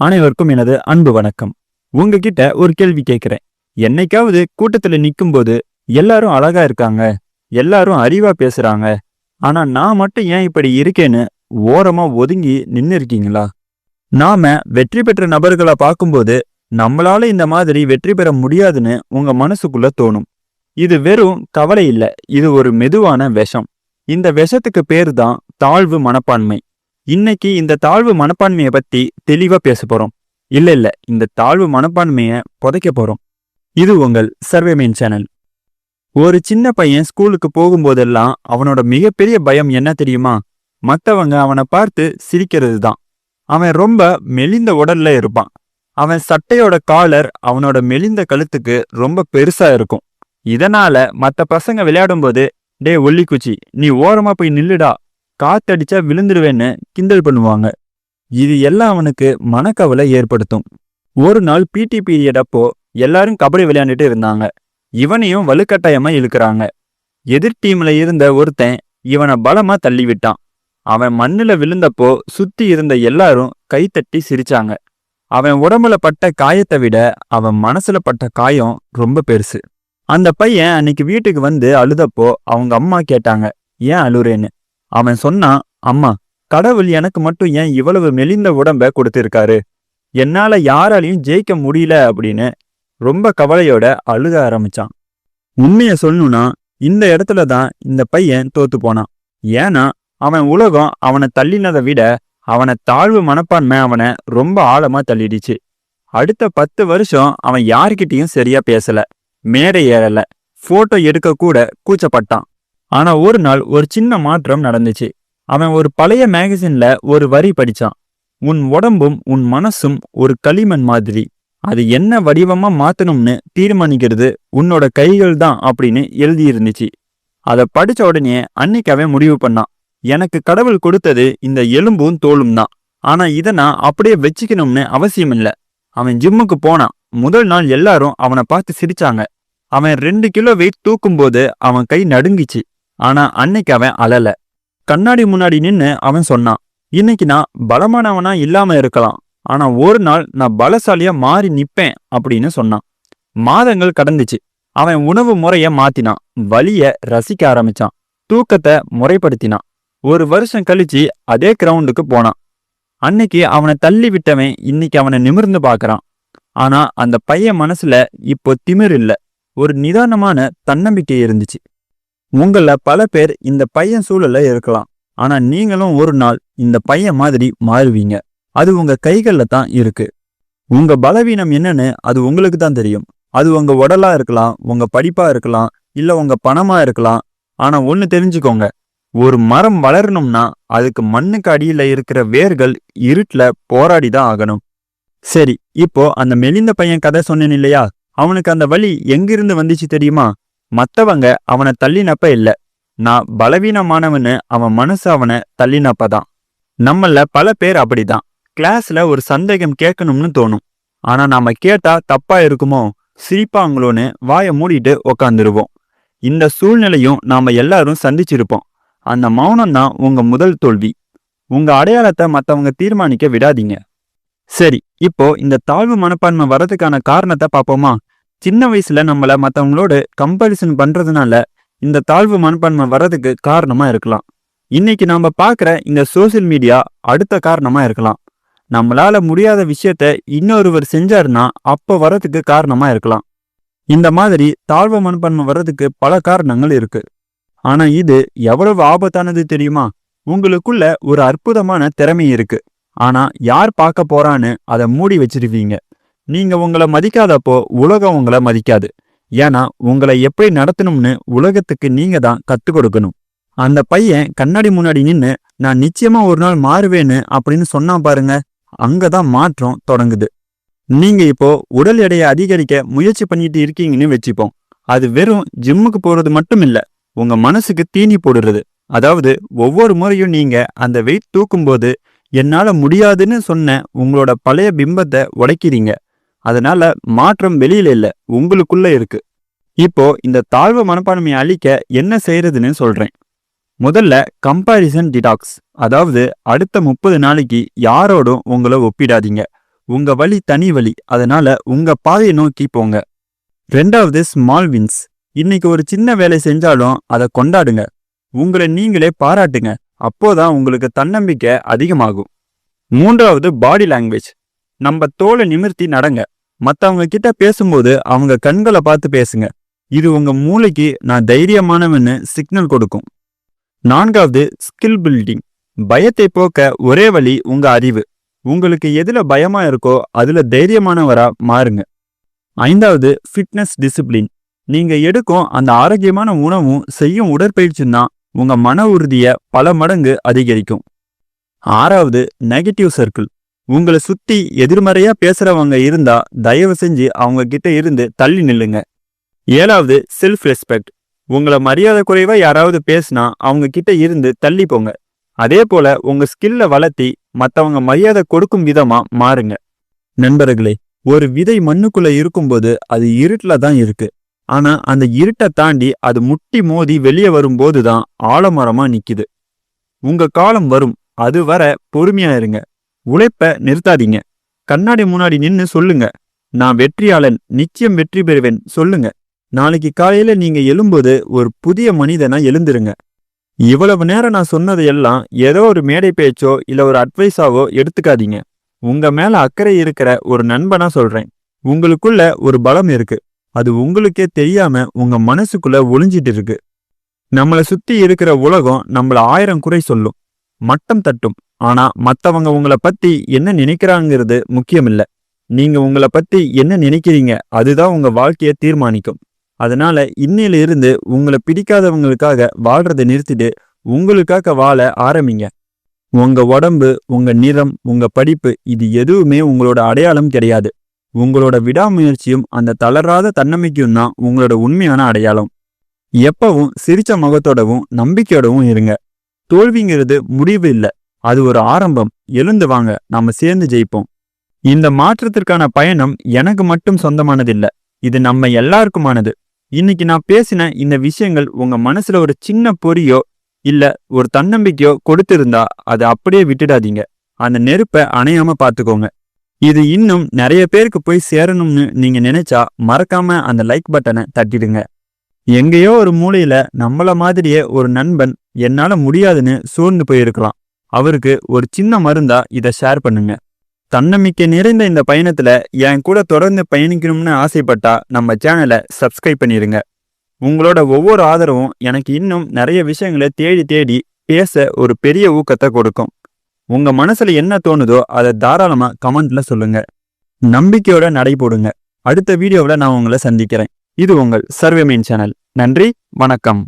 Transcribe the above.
அனைவருக்கும் எனது அன்பு வணக்கம். உங்ககிட்ட ஒரு கேள்வி கேட்கிறேன். என்னைக்காவது கூட்டத்துல நிக்கும்போது எல்லாரும் அழகா இருக்காங்க எல்லாரும் அறிவா பேசுறாங்க ஆனா நான் மட்டும் ஏன் இப்படி இருக்கேன்னு ஓரமா ஒதுங்கி நின்னு இருக்கீங்களா நாம வெற்றி பெற்ற நபர்களை பார்க்கும்போது நம்மளால இந்த மாதிரி வெற்றி பெற முடியாதுன்னு உங்க மனசுக்குள்ள தோணும். இது வெறும் கவலை இல்ல இது ஒரு மெதுவான விஷம். இந்த விஷத்துக்கு பேரு தான் தாழ்வு மனப்பான்மை. இன்னைக்கு இந்த தாழ்வு மனப்பான்மையை பத்தி தெளிவா பேச போறோம். இல்ல இல்ல இந்த தாழ்வு மனப்பான்மைய புதைக்க போறோம். இது உங்கள் சர்வேமேன் சேனல். ஒரு சின்ன பையன் ஸ்கூலுக்கு போகும்போதெல்லாம் அவனோட மிகப்பெரிய பயம் என்ன தெரியுமா? மத்தவங்க அவனை பார்த்து சிரிக்கிறது தான் அவன் ரொம்ப மெலிந்த உடல்ல இருப்பான். அவன் சட்டையோட காலர் அவனோட மெலிந்த கழுத்துக்கு ரொம்ப பெருசா இருக்கும். இதனால மத்த பசங்க விளையாடும்போது டே ஒல்லிக்குச்சி நீ ஓரமா போய் நில்லுடா காத்தடிச்சா விழுந்துடுவேன்னு கிண்டல் பண்ணுவாங்க. இது எல்லாம் அவனுக்கு மனக்கவலை ஏற்படுத்தும். ஒரு நாள் பிடி பீரியட் அப்போ எல்லாரும் கபடி விளையாண்டுட்டு இருந்தாங்க. இவனையும் வலுக்கட்டாயமா இழுக்கிறாங்க. எதிர் டீம்ல இருந்த ஒருத்தன் இவனை பலமா தள்ளி விட்டான் அவன் மண்ணுல விழுந்தப்போ சுத்தி இருந்த எல்லாரும் கைத்தட்டி சிரிச்சாங்க. அவன் உடம்புல பட்ட காயத்தை விட அவன் மனசுல பட்ட காயம் ரொம்ப பெருசு. அந்த பையன் அன்னைக்கு வீட்டுக்கு வந்து அழுதப்போ அவங்க அம்மா கேட்டாங்க ஏன் அழுறேன்னு? அவன் சொன்னான் அம்மா கடவுள் எனக்கு மட்டும் ஏன் இவ்வளவு மெலிந்த உடம்ப கொடுத்திருக்காரு? என்னால யாராலையும் ஜெயிக்க முடியல அப்படின்னு ரொம்ப கவலையோட அழுக ஆரம்பிச்சான். உண்மைய சொல்லணும்னா இந்த இடத்துல தான் இந்த பையன் தோத்து போனான். ஏன்னா அவன் உலகம் அவனை தள்ளினதை விட அவனை தாழ்வு மனப்பான்மை அவனை ரொம்ப ஆழமா தள்ளிடுச்சு. அடுத்த பத்து வருஷம் அவன் யார்கிட்டயும் சரியா பேசல மேடை ஏறல போட்டோ எடுக்க கூட கூச்சப்பட்டான். ஆனா ஒரு நாள் ஒரு சின்ன மாற்றம் நடந்துச்சு. அவன் ஒரு பழைய மேகசின்ல ஒரு வரி படிச்சான். உன் உடம்பும் உன் மனசும் ஒரு களிமண் மாதிரி. அது என்ன வடிவமா மாத்தணும்னு தீர்மானிக்கிறது உன்னோட கைகள் தான் அப்படின்னு எழுதியிருந்துச்சு. அதை படிச்ச உடனே அன்னைக்கு அவன் முடிவு பண்ணான். எனக்கு கடவுள் கொடுத்தது இந்த எலும்பும் தோலும் தான். ஆனா இதை நான் அப்படியே வச்சுக்கணும்னு அவசியம் இல்ல அவன் ஜிம்முக்கு போனான். முதல் நாள் எல்லாரும் அவனை பார்த்து சிரிச்சாங்க. அவன் ரெண்டு கிலோ வெயிட் தூக்கும்போது அவன் கை நடுங்கிச்சு. ஆனா அன்னைக்கு அவன் அழல. கண்ணாடி முன்னாடி நின்னு அவன் சொன்னான் இன்னைக்கு நான் பலமானவனா இல்லாம இருக்கலாம். ஆனா ஒரு நாள் நான் பலசாலியா மாறி நிப்பேன் அப்படின்னு சொன்னான். மாதங்கள் கடந்துச்சு. அவன் உணவு முறைய மாத்தினான் வலிய ரசிக்க ஆரம்பிச்சான் தூக்கத்தை முறைப்படுத்தினான். ஒரு வருஷம் கழிச்சு அதே கிரவுண்டுக்கு போனான். அன்னைக்கு அவனை தள்ளி விட்டவன் இன்னைக்கு அவனை நிமிர்ந்து பார்க்கறான். ஆனா அந்த பையன் மனசுல இப்போ திமிர் இல்ல. ஒரு நிதானமான தன்னம்பிக்கை இருந்துச்சு. உங்கள பல பேர் இந்த பையன் சூழல்ல இருக்கலாம். ஆனா நீங்களும் ஒரு நாள் இந்த பையன் மாதிரி மாறுவீங்க. அது உங்க கைகள்ல தான் இருக்கு. உங்க பலவீனம் என்னன்னு அது உங்களுக்கு தான் தெரியும். அது உங்க உடலா இருக்கலாம் உங்க படிப்பா இருக்கலாம் இல்ல உங்க பணமா இருக்கலாம். ஆனா ஒன்னு தெரிஞ்சுக்கோங்க. ஒரு மரம் வளரணும்னா அதுக்கு மண்ணுக்கு அடியில இருக்கிற வேர்கள் இருட்டுல போராடி தான் ஆகணும். சரி இப்போ அந்த மெலிந்த பையன் கதை சொன்னேன் இல்லையா? அவனுக்கு அந்த வழி எங்கிருந்து வந்துச்சு தெரியுமா? மத்தவங்க அவனை தள்ளினப்ப இல்ல. நான் பலவீனமானவன்னு அவன் மனசு அவனை தள்ளினப்பதான். நம்மள பல பேர் அப்படிதான். கிளாஸ்ல ஒரு சந்தேகம் கேட்கணும்னு தோணும். ஆனா நாம கேட்டா தப்பா இருக்குமோ? சிரிப்பாங்களோன்னு வாயை மூடிட்டு உக்காந்துருவோம். இந்த சூழ்நிலையும் நாம எல்லாரும் சந்திச்சிருப்போம். அந்த மௌனம் தான் உங்க முதல் தோல்வி. உங்க அடையாளத்தை மத்தவங்க தீர்மானிக்க விடாதீங்க. சரி இப்போ இந்த தாழ்வு மனப்பான்மை வர்றதுக்கான காரணத்தை பார்ப்போமா? சின்ன வயசுல நம்மளை மற்றவங்களோட கம்பேரிசன் பண்றதுனால இந்த தாழ்வு மனப்பான்மை வர்றதுக்கு காரணமா இருக்கலாம். இன்னைக்கு நாம பார்க்குற இந்த சோசியல் மீடியா அடுத்த காரணமா இருக்கலாம். நம்மளால முடியாத விஷயத்த இன்னொருவர் செஞ்சாருன்னா அப்போ வர்றதுக்கு காரணமா இருக்கலாம். இந்த மாதிரி தாழ்வு மனப்பான்மை வர்றதுக்கு பல காரணங்கள் இருக்கு. ஆனா இது எவ்வளவு ஆபத்தானது தெரியுமா? உங்களுக்குள்ள ஒரு அற்புதமான திறமை இருக்கு. ஆனா யார் பார்க்க போறான்னு அதை மூடி வச்சிருவீங்க. நீங்க உங்களை மதிக்காதப்போ உலகம் உங்களை மதிக்காது. ஏன்னா உங்களை எப்படி நடத்தணும்னு உலகத்துக்கு நீங்க தான் கத்து கொடுக்கணும். அந்த பையன் கண்ணாடி முன்னாடி நின்னு நான் நிச்சயமா ஒரு நாள் மாறுவேன்னு அப்படின்னு சொன்னா பாருங்க அங்கதான் மாற்றம் தொடங்குது. நீங்க இப்போ உடல் எடையை அதிகரிக்க முயற்சி பண்ணிட்டு இருக்கீங்கன்னு வச்சுப்போம். அது வெறும் ஜிம்முக்கு போறது மட்டும் இல்ல உங்க மனசுக்கு தீனி போடுறது. அதாவது ஒவ்வொரு முறையும் நீங்க அந்த வெயிட் தூக்கும்போது என்னால முடியாதுன்னு சொன்ன உங்களோட பழைய பிம்பத்தை உடைக்கிறீங்க. அதனால மாற்றம் வெளியில இல்ல உங்களுக்குள்ள இருக்கு. இப்போ இந்த தாழ்வு மனப்பான்மையை அழிக்க என்ன செய்யறதுன்னு சொல்றேன். முதல்ல கம்பாரிசன் டிடாக்ஸ் அதாவது அடுத்த முப்பது நாளைக்கு யாரோடும் உங்களை ஒப்பிடாதீங்க. உங்க வழி தனி வழி அதனால உங்க பாதையை நோக்கி போங்க. ரெண்டாவது ஸ்மால் வின்ஸ் இன்னைக்கு ஒரு சின்ன வேலை செஞ்சாலும் அதை கொண்டாடுங்க. உங்களை நீங்களே பாராட்டுங்க அப்போதான் உங்களுக்கு தன்னம்பிக்கை அதிகமாகும். மூன்றாவது பாடி லாங்குவேஜ் நம்ம தோலை நிமிர்த்தி நடங்க. மற்றவங்க கிட்ட பேசும்போது அவங்க கண்களை பார்த்து பேசுங்க. இது உங்க மூளைக்கு நான் தைரியமானவன்னு சிக்னல் கொடுக்கும். நான்காவது ஸ்கில் பில்டிங் பயத்தை போக்க ஒரே வழி உங்க அறிவு. உங்களுக்கு எதுல பயமா இருக்கோ அதுல தைரியமானவரா மாறுங்க. ஐந்தாவது ஃபிட்னஸ் டிசிப்ளின் நீங்க எடுக்கும் அந்த ஆரோக்கியமான உணவும் செய்யும் உடற்பயிற்சியும் தான் உங்க மன உறுதிய பல மடங்கு அதிகரிக்கும். ஆறாவது நெகட்டிவ் சர்க்கிள் உங்களை சுத்தி எதிர்மறையா பேசுறவங்க இருந்தா தயவு செஞ்சு அவங்க கிட்ட இருந்து தள்ளி நில்லுங்க. ஏழாவது செல்ஃப் ரெஸ்பெக்ட் உங்களை மரியாதை குறைவா யாராவது பேசினா அவங்க கிட்ட இருந்து தள்ளி போங்க. அதே போல உங்க ஸ்கில்ல வளர்த்தி மத்தவங்க மரியாதை கொடுக்கும் விதமா மாறுங்க. நண்பர்களே ஒரு விதை மண்ணுக்குள்ள இருக்கும்போது அது இருட்டுல தான் இருக்கு. ஆனா அந்த இருட்டை தாண்டி அது முட்டி மோதி வெளியே வரும்போது தான் ஆலமரமா நிக்குது. உங்க காலம் வரும். அது வர பொறுமையா இருங்க. உழைப்ப நிறுத்தாதீங்க. கண்ணாடி முன்னாடி நின்னு சொல்லுங்க. நான் வெற்றியாளன் நிச்சயம் வெற்றி பெறுவேன் சொல்லுங்க. நாளைக்கு காலையில நீங்க எழும்போது ஒரு புதிய மனிதனா எழுந்துருங்க. இவ்வளவு நேரம் நான் சொன்னதையெல்லாம் ஏதோ ஒரு மேடை பேச்சோ இல்ல ஒரு அட்வைஸாவோ எடுத்துக்காதீங்க. உங்க மேல அக்கறை இருக்கிற ஒரு நண்பனா சொல்றேன். உங்களுக்குள்ள ஒரு பலம் இருக்கு. அது உங்களுக்கே தெரியாம உங்க மனசுக்குள்ள ஒளிஞ்சிட்டு இருக்கு. நம்மள சுத்தி இருக்கிற உலகம் நம்மள ஆயிரம் குறை சொல்லும். மட்டம் தட்டும். ஆனா மத்தவங்க உங்களை பத்தி என்ன நினைக்கிறாங்கிறது முக்கியமில்ல. நீங்க உங்களை பத்தி என்ன நினைக்கிறீங்க அதுதான் உங்க வாழ்க்கையை தீர்மானிக்கும். அதனால இன்னையில இருந்து உங்களை பிடிக்காதவங்களுக்காக வாழ்றதை நிறுத்திட்டு உங்களுக்காக வாழ ஆரம்பிங்க. உங்க உடம்பு உங்க நிறம் உங்க படிப்பு இது எதுவுமே உங்களோட அடையாளம் கிடையாது. உங்களோட விடாமுயற்சியும் அந்த தளராத தன்னம்பிக்கையும் தான் உங்களோட உண்மையான அடையாளம். எப்பவும் சிரிச்ச முகத்தோடவும் நம்பிக்கையோடவும் இருங்க. தோல்விங்கிறது முடிவு இல்லை. அது ஒரு ஆரம்பம். எழுந்து வாங்க நாம சேர்ந்து ஜெயிப்போம். இந்த மாற்றத்திற்கான பயணம் எனக்கு மட்டும் சொந்தமானதில்ல. இது நம்ம எல்லாருக்குமானது. இன்னைக்கு நான் பேசின இந்த விஷயங்கள் உங்க மனசுல ஒரு சின்ன பொறியோ இல்ல ஒரு தன்னம்பிக்கையோ கொடுத்திருந்தா அதை அப்படியே விட்டுடாதீங்க. அந்த நெருப்பை அணையாம பாத்துக்கோங்க இது இன்னும் நிறைய பேருக்கு போய் சேரணும்னு நீங்க நினைச்சா மறக்காம அந்த லைக் பட்டனை தட்டிடுங்க. எங்கேயோ ஒரு மூலையில நம்மள மாதிரியே ஒரு நண்பன் என்னால முடியாதுன்னு சோர்ந்து போயிருக்கலாம். அவருக்கு ஒரு சின்ன மருந்தா இதை ஷேர் பண்ணுங்க. தன்னம்பிக்கை நிறைந்த இந்த பயணத்துல என் கூட தொடர்ந்து பயணிக்கணும்னு ஆசைப்பட்டா நம்ம சேனலை சப்ஸ்கிரைப் பண்ணிடுங்க உங்களோட ஒவ்வொரு ஆதரவும் எனக்கு இன்னும் நிறைய விஷயங்களை தேடி தேடி பேச ஒரு பெரிய ஊக்கத்தை கொடுக்கும். உங்க மனசுல என்ன தோணுதோ அதை தாராளமா கமெண்ட்ல சொல்லுங்க. நம்பிக்கையோட நடை போடுங்க அடுத்த வீடியோவில் நான் உங்களை சந்திக்கிறேன். இது உங்கள் சர்வே மெயின் சேனல் நன்றி வணக்கம்.